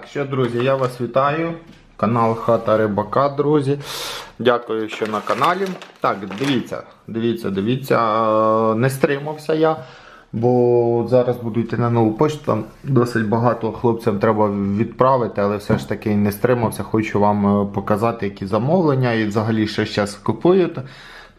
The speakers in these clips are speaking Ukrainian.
Так, що, друзі, я вас вітаю. Канал Хата Рибака, друзі. Дякую, що на каналі. Так, дивіться, дивіться, дивіться. е, Не стримався я, бо зараз буду йти на нову пошту. Там досить багато хлопцям треба відправити, але все ж таки не стримався. Хочу вам е, показати, які замовлення і взагалі що зараз купують.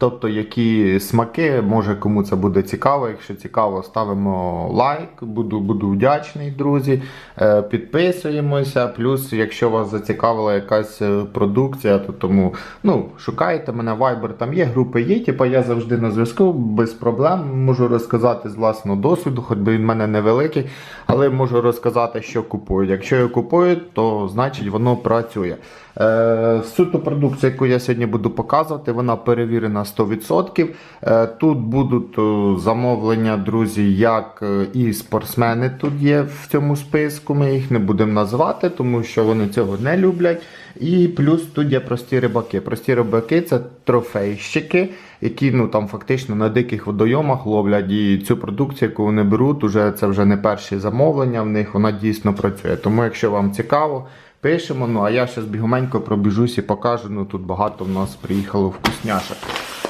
Тобто, які смаки, може кому це буде цікаво. Якщо цікаво, ставимо лайк. Буду, буду вдячний, друзі. Е, Підписуємося. Плюс, якщо вас зацікавила якась е, продукція, то тому ну, шукайте мене, Viber, там є, групи є. Типу, я завжди на зв'язку, без проблем. Можу розказати з власного досвіду, хоч би він в мене невеликий, але можу розказати, що купую. Якщо я купую, то значить воно працює. Е, суто продукцію, яку я сьогодні буду показувати, вона перевірена 100%. Е, тут будуть е, замовлення, друзі, як і спортсмени тут є в цьому списку. Ми їх не будемо називати, тому що вони цього не люблять. І плюс тут є прості рибаки. Прості рибаки це трофейщики, які ну там фактично на диких водойомах ловлять. І цю продукцію, яку вони беруть, уже це вже не перші замовлення в них, вона дійсно працює. Тому, якщо вам цікаво. Пишемо, ну а я зараз бігоменько пробіжусь і покажу. Ну тут багато в нас приїхало вкусняшок.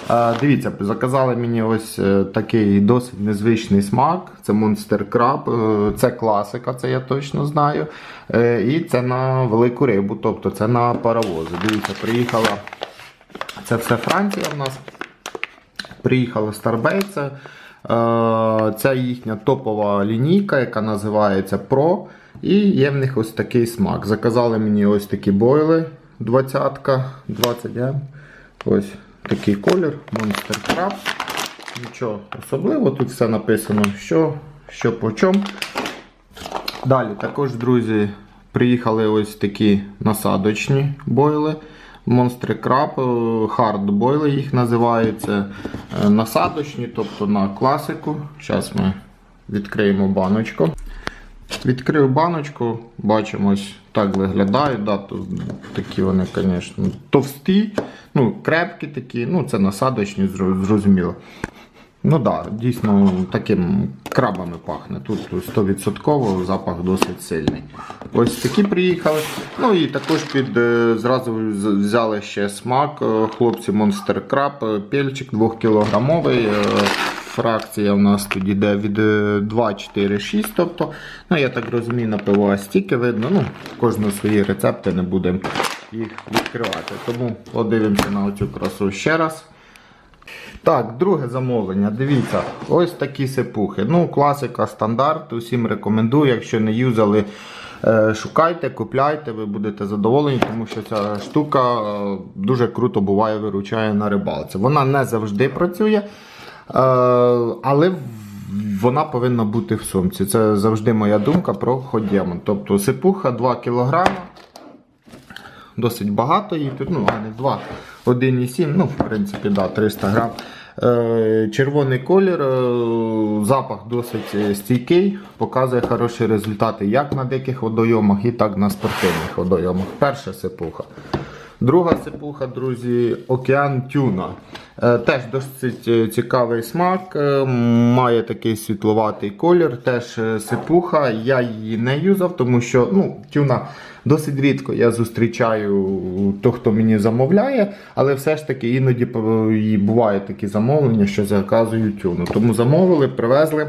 Е, дивіться, заказали мені ось е, такий досить незвичний смак. Це Monster Crab. Е, це класика, це я точно знаю. Е, і це на велику рибу, тобто це на паровози. Дивіться, приїхала. Це все Франція в нас. Приїхала Старбейце. Е, Це їхня топова лінійка, яка називається Pro. І є в них ось такий смак. Заказали мені ось такі бойли 20 20 м. Ось такий колір, Monster Crab. Нічого особливого, тут все написано, що, що по чому. Далі, також, друзі, приїхали ось такі насадочні бойли. Monster Crab, е, бойли їх називаються. Е, Насадочні, тобто на класику. Зараз ми відкриємо баночку. Відкрив баночку, бачимо, ось так виглядають. Да, такі вони, звісно, товсті, ну, крепкі такі, ну це насадочні, зрозуміло. Ну да, дійсно таким крабами пахне. Тут 100% запах досить сильний. Ось такі приїхали. Ну і також під е, зразу взяли ще смак. е, Хлопці Monster Crab, е, пельчик 2 кілограмовий. Фракція у нас тут йде від е, 2, 4, 6. Тобто, ну я так розумію, на ПВА стільки видно. Ну, кожного свої рецепти не будемо їх відкривати. Тому подивимося на цю красу ще раз. Так, друге замовлення. Дивіться, ось такі сипухи. Ну, класика, стандарт. Усім рекомендую. Якщо не юзали, е, шукайте, купляйте, ви будете задоволені, тому що ця штука е, дуже круто буває, виручає на рибалці. Вона не завжди працює, але вона повинна бути в сумці. Це завжди моя думка про ходємон. Тобто сипуха 2 кг. Досить багато її тут, ну, а не 2, 1,7, ну, в принципі, да, 300 грам. Е, червоний колір, е, запах досить е, стійкий, показує хороші результати як на диких водойомах, і так на спортивних водойомах. Перша сипуха. Друга сипуха, друзі, океан тюна. Е, Теж досить е, цікавий смак, е, має такий світловатий колір, теж сипуха. Я її не юзав, тому що ну, тюна досить рідко я зустрічаю того, хто мені замовляє, але все ж таки іноді і бувають такі замовлення, що заказують тюну. Тому замовили, привезли.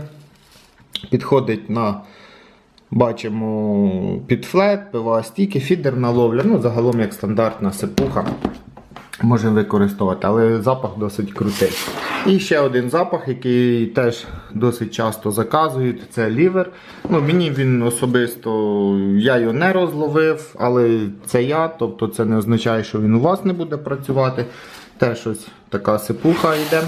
Підходить на Бачимо під флет, пива стійки, фідерна ловля. Ну, загалом як стандартна сипуха. Можемо використовувати, але запах досить крутий. І ще один запах, який теж досить часто заказують, це лівер. Ну, Мені він особисто, я його не розловив, але це я, тобто це не означає, що він у вас не буде працювати. Теж ось така сипуха йде.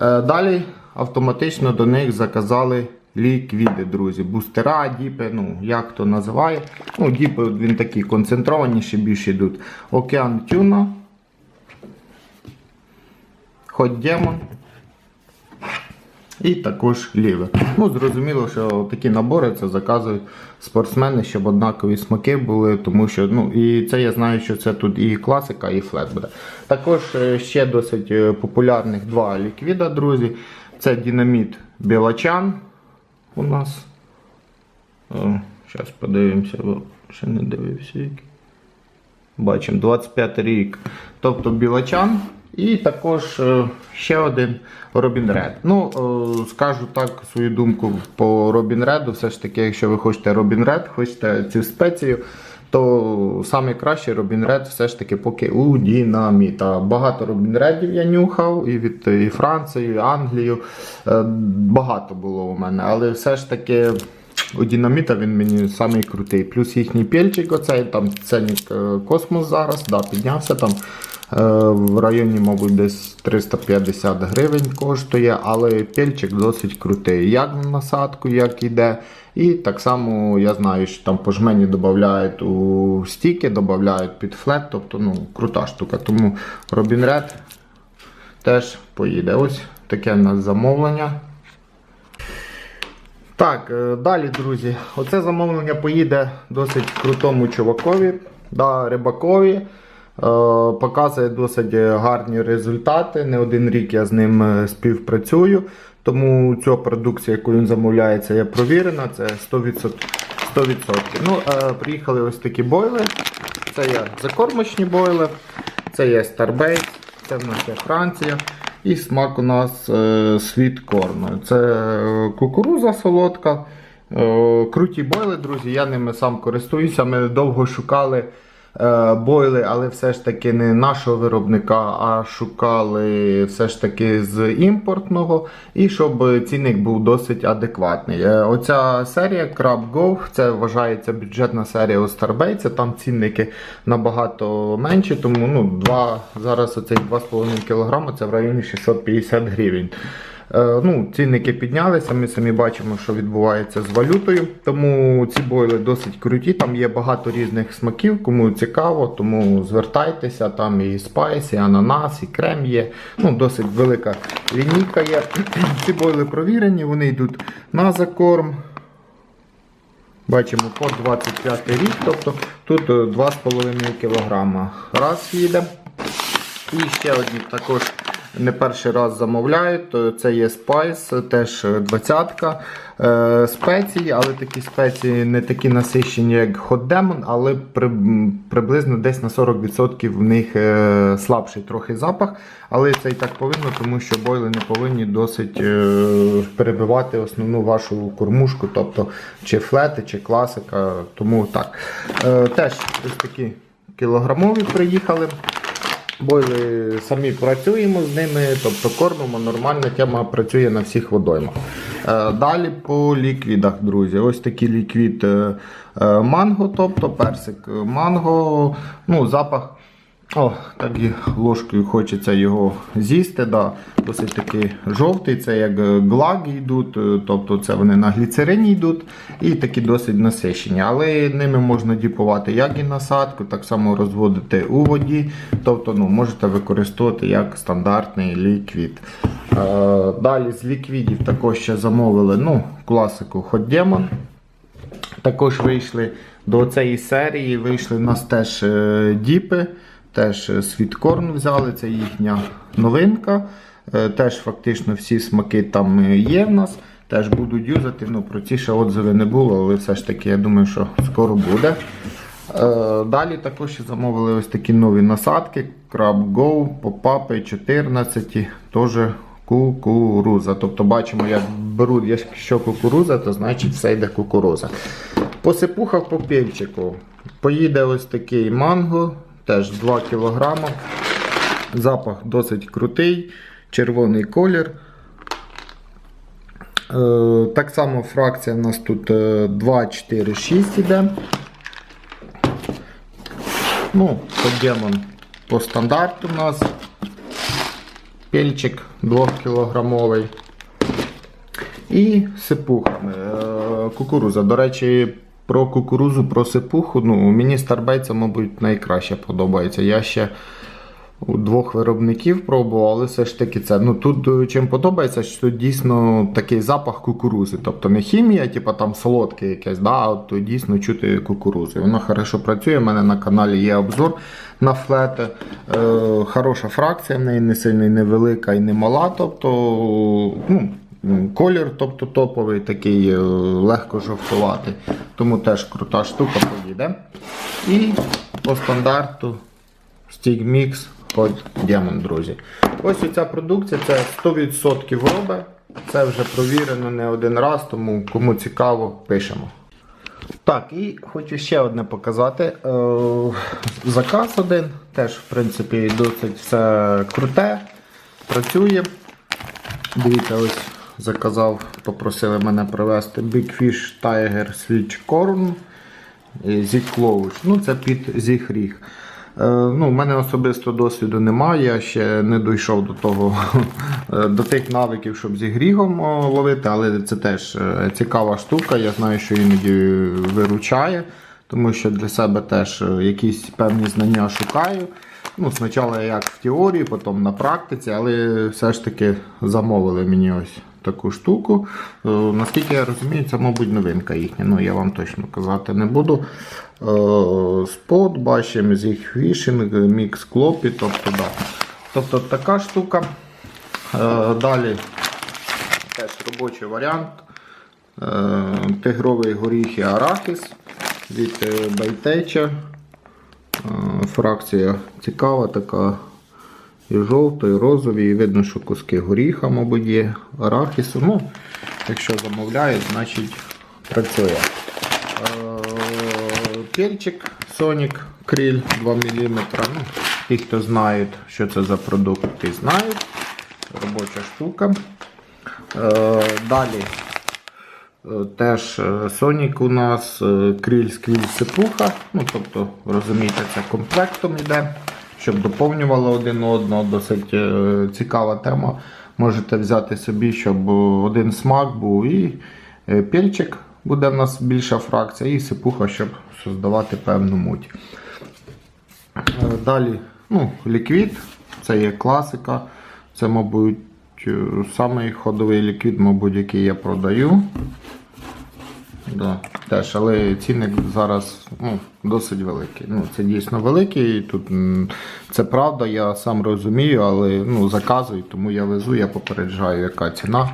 Е, Далі автоматично до них заказали ліквіди, друзі. Бустера, діпи, ну як хто називає. Ну, діпи він такі концентрованіші, більше йдуть. Океан тюна. Hot Demon. І також ліве. Ну, зрозуміло, що такі набори це заказують спортсмени, щоб однакові смаки були, тому що ну, і це я знаю, що це тут і класика, і флет буде. Також е, ще досить е, популярних два ліквіда, друзі. Це динаміт Білачан у нас. Зараз подивимося. бо Ще не дивився який. Бачимо, 25 рік. Тобто білочан. І також е, ще один Робін Ред. Ну, е, скажу так свою думку по Робін Реду. Все ж таки, якщо ви хочете Робін Ред, хочете цю спецію, то найкращий Робін Ред все ж таки поки у Дінаміта. Багато Робін Редів я нюхав і від і Франції, і Англію. Е, Багато було у мене, але все ж таки. У Дінаміта він мені самий крутий. Плюс їхній пельчик, оцей там ценник е, космос зараз, да, піднявся там. е, В районі, мабуть, десь 350 гривень коштує, але пельчик досить крутий. Як на насадку, як іде. І так само я знаю, що там по жмені додають у стіки, додають під флет, тобто ну, крута штука. Тому Robin Red теж поїде. Ось таке в нас замовлення. Так, е, далі, друзі, оце замовлення поїде досить крутому чувакові, да, рибакові. Е, показує досить гарні результати. Не один рік я з ним е, співпрацюю. Тому цю продукцію, яку він замовляє, це є провірена, це 100%. 100%. Ну, е, приїхали ось такі бойли. Це є закормочні бойли, це є Starbase, це в нас є Франція. І смак у нас е, світ корну. Це е, кукуруза солодка. Е, круті бойли, друзі. Я ними сам користуюся. Ми довго шукали бойли, але все ж таки не нашого виробника, а шукали все ж таки з імпортного. І щоб цінник був досить адекватний. Е, оця серія Crab Go, це вважається бюджетна серія у Starbase. Там цінники набагато менші, тому ну, два, зараз оцей 2,5 кг це в районі 650 гривень. Е, Ну, Цінники піднялися, ми самі бачимо, що відбувається з валютою. Тому ці бойли досить круті. Там є багато різних смаків, кому цікаво, тому звертайтеся, там і спайс, і ананас, і крем є. Ну, Досить велика лінійка є. Ці бойли провірені, вони йдуть на закорм. Бачимо по 25 рік, тобто тут е, 2,5 кг. Раз їде. І ще одні також не перший раз замовляють. то Це є Spice, теж 20 е, спеції, але такі спеції не такі насищені, як Hot Demon, але при, приблизно десь на 40% в них е, слабший трохи запах. Але це і так повинно, тому що бойли не повинні досить е, перебивати основну вашу кормушку, тобто чи флети, чи класика. Тому так. Теж ось такі кілограмові приїхали. Бойли самі працюємо з ними, тобто кормимо, нормальна тема працює на всіх водоймах. Е, Далі по ліквідах, друзі. Ось такий ліквід е, е, манго, тобто персик манго, ну, запах. О, так і ложкою хочеться його з'їсти. Да. Досить такий жовтий, це як глаги йдуть, е, тобто це вони на гліцерині йдуть і такі досить насищені. Але ними можна діпувати як і насадку, так само розводити у воді. Тобто ну, можете використовувати як стандартний ліквід. Е, Далі з ліквідів також ще замовили ну, класику Hot Demon. Також вийшли до цієї серії, вийшли в нас теж е, діпи. Теж світкорн взяли, це їхня новинка. Е, Теж фактично всі смаки там е, є в нас. Теж будуть юзати. Ну, про ці ще отзиви не було, але все ж таки я думаю, що скоро буде. Е, Далі також замовили ось такі нові насадки. Crab Go, попапи 14, теж кукуруза. Тобто бачимо, як беруть, якщо кукуруза, то значить все йде кукуруза. По сипухах по пільчику. Поїде ось такий манго, теж 2 кг. Запах досить крутий, червоний колір. Е, так само фракція у нас тут е, 2, 4, 6 іде. Ну, демон по стандарту у нас. Пельчик 2 кілограмовий. І сипухами. Е, Кукуруза. До речі, про кукурузу, про сипуху. Ну, мені старбейця, мабуть, найкраще подобається. Я ще у двох виробників пробував, але все ж таки це. Ну тут е, чим подобається, що дійсно такий запах кукурузи. Тобто не хімія, типу там солодке якесь, да, а от дійсно чути кукурузу. Воно хорошо працює. У мене на каналі є обзор на флети. Е, хороша фракція, в неї не сильно і невелика і не мала. Тобто, ну, колір, тобто топовий, такий е, легко жовтувати. Тому теж крута штука поїде. І по стандарту Stigmix Hot Demon, друзі. Ось ця продукція це 100% робить. Це вже провірено не один раз, тому кому цікаво, пишемо. Так, і хочу ще одне показати. Е, заказ один. Теж, в принципі, досить все круте. Працює. Дивіться, ось заказав, попросили мене привезти Big Fish Tiger Switch Corn зі Close. Ну, це під зігріх. Е, ну, У мене особисто досвіду немає, я ще не дійшов до того, е, до тих навиків, щоб зі грігом ловити, але це теж е, цікава штука. Я знаю, що іноді виручає, тому що для себе теж е, якісь певні знання шукаю. Ну, Спочатку як в теорії, потім на практиці, але все ж таки замовили мені ось таку штуку. Е, наскільки я розумію, це, мабуть, новинка їхня. Ну, я вам точно казати не буду. Е, Спот, бачимо, з їх фішинг, мікс клопі. Тобто, да. тобто така штука. Е, Далі теж робочий варіант. Тигровий горіх і арахіс від Байтеча. Фракція цікава, така і жовта, і розові. І видно, що куски горіха, мабуть, є, арахісу. Ну, якщо замовляють, значить працює. Перчик Sonic Krill 2 мм. Ну, ті, хто знають, що це за продукт, ті знають. Робоча штука. Е, Далі Е, Теж е, Sonic у нас кріль скріль сипуха. Ну, тобто, розумієте, це комплектом йде, щоб доповнювало один одного. Досить е, цікава тема. Можете взяти собі, щоб один смак був і е, пільчик буде в нас більша фракція, і сипуха, щоб создавати певну муть. Е, Далі ну, ліквід, це є класика. Це, мабуть, е, самий ходовий ліквід, мабуть, який я продаю. Да, теж, але цінник зараз ну, досить великий. Ну, це дійсно великий. Тут це правда, я сам розумію, але ну, заказую, тому я везу, я попереджаю, яка ціна.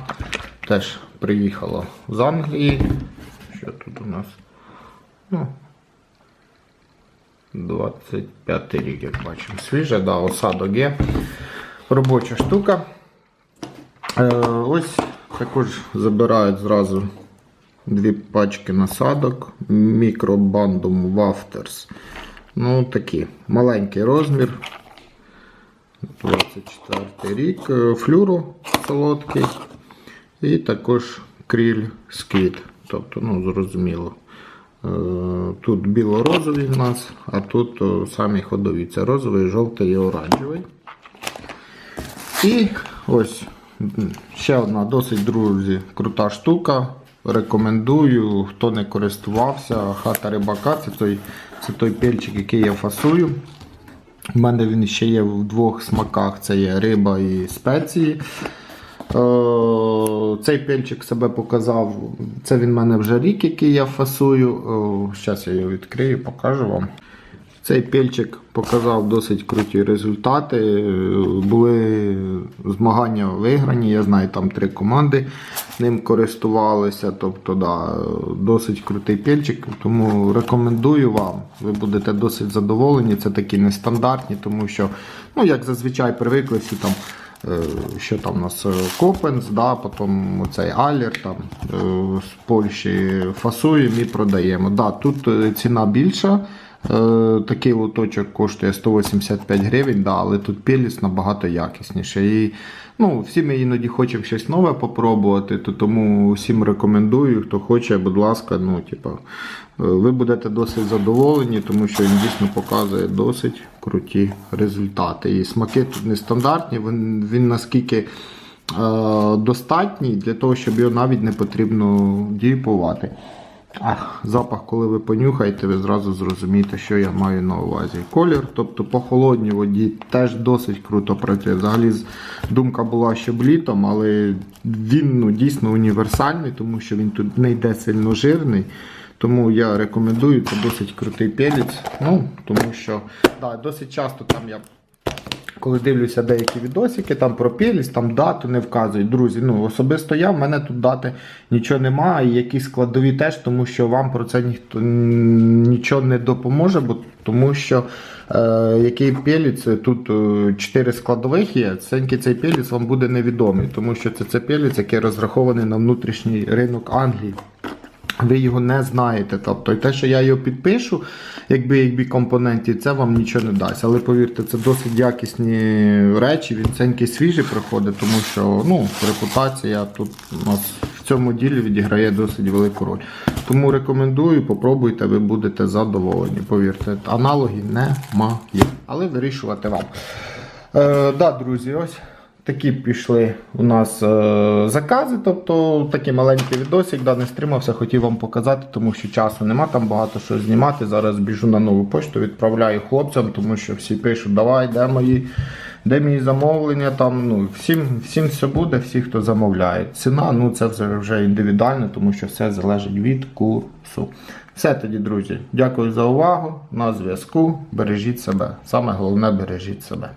Теж приїхала з Англії. Що тут у нас? Ну, 25 рік, як бачимо. Свіже, да, осадок є. Робоча штука. Е, ось також забирають зразу дві пачки насадок. Мікробандум Wafters. Ну, такі. Маленький розмір. 24 рік. Е, Флюро солодкий. І також кріль сквіт. Тобто, ну, зрозуміло. Е, Тут біло-розовий в нас, а тут о, самі ходові. Це розовий, жовтий і оранжевий. І ось ще одна досить, друзі, крута штука. Рекомендую, хто не користувався, хата рибака це той, це той пельчик, який я фасую. У мене він ще є в двох смаках: це є риба і спеції. Е, Цей пельчик себе показав. Це він в мене вже рік, який я фасую. Зараз я його відкрию, покажу вам. Цей пельчик показав досить круті результати. Е, Були змагання виграні. Я знаю, там три команди ним користувалися. Тобто, да, досить крутий пельчик. Тому рекомендую вам. Ви будете досить задоволені. Це такі нестандартні, тому що, ну, як зазвичай привикли всі там. е, Що там у нас е, Копенс, да, потім цей Аллер там, з Польщі фасуємо і продаємо. Да, тут ціна більша. Е, Такий лоточок коштує 185 гривень, да, але тут пеліс набагато якісніше. І, ну, всі ми іноді хочемо щось нове попробувати, то тому всім рекомендую, хто хоче, будь ласка, ну, типа, е, ви будете досить задоволені, тому що він дійсно показує досить круті результати. І смаки тут нестандартні, він, він наскільки е, достатній для того, щоб його навіть не потрібно дієпувати. Ах, запах, коли ви понюхаєте, ви зразу зрозумієте, що я маю на увазі. Колір, тобто по холодній воді теж досить круто працює. Взагалі думка була ще б літом, але він ну, дійсно універсальний, тому що він тут не йде сильно жирний. Тому я рекомендую, це досить крутий пелець. Ну, тому що да, досить часто там я коли дивлюся деякі відосики, там про піліс, там дату не вказують. Друзі, ну особисто я, в мене тут дати нічого немає, і якісь складові теж, тому що вам про це ніхто нічого не допоможе, бо тому що е, який пеліц, тут е, 4 складових є, ценький цей пеліц вам буде невідомий, тому що це, це пеліц, який розрахований на внутрішній ринок Англії. Ви його не знаєте. Тобто, і те, що я його підпишу, якби якби компонентів, це вам нічого не дасть. Але повірте, це досить якісні речі. Він ценький свіжий приходить, тому що ну, репутація тут нас в цьому ділі відіграє досить велику роль. Тому рекомендую, попробуйте, ви будете задоволені. Повірте, аналогів немає. Але вирішувати вам. Е, да, друзі, ось. Такі пішли у нас е, закази, тобто такий маленький відосик, да, не стримався, хотів вам показати, тому що часу нема, там багато що знімати. Зараз біжу на нову пошту, відправляю хлопцям, тому що всі пишуть, давай, де мої, де мої замовлення. Там, ну, всім, всім все буде, всі, хто замовляє. Ціна, ну це вже індивідуально, тому що все залежить від курсу. Все тоді, друзі. Дякую за увагу. На зв'язку. Бережіть себе. Саме головне бережіть себе.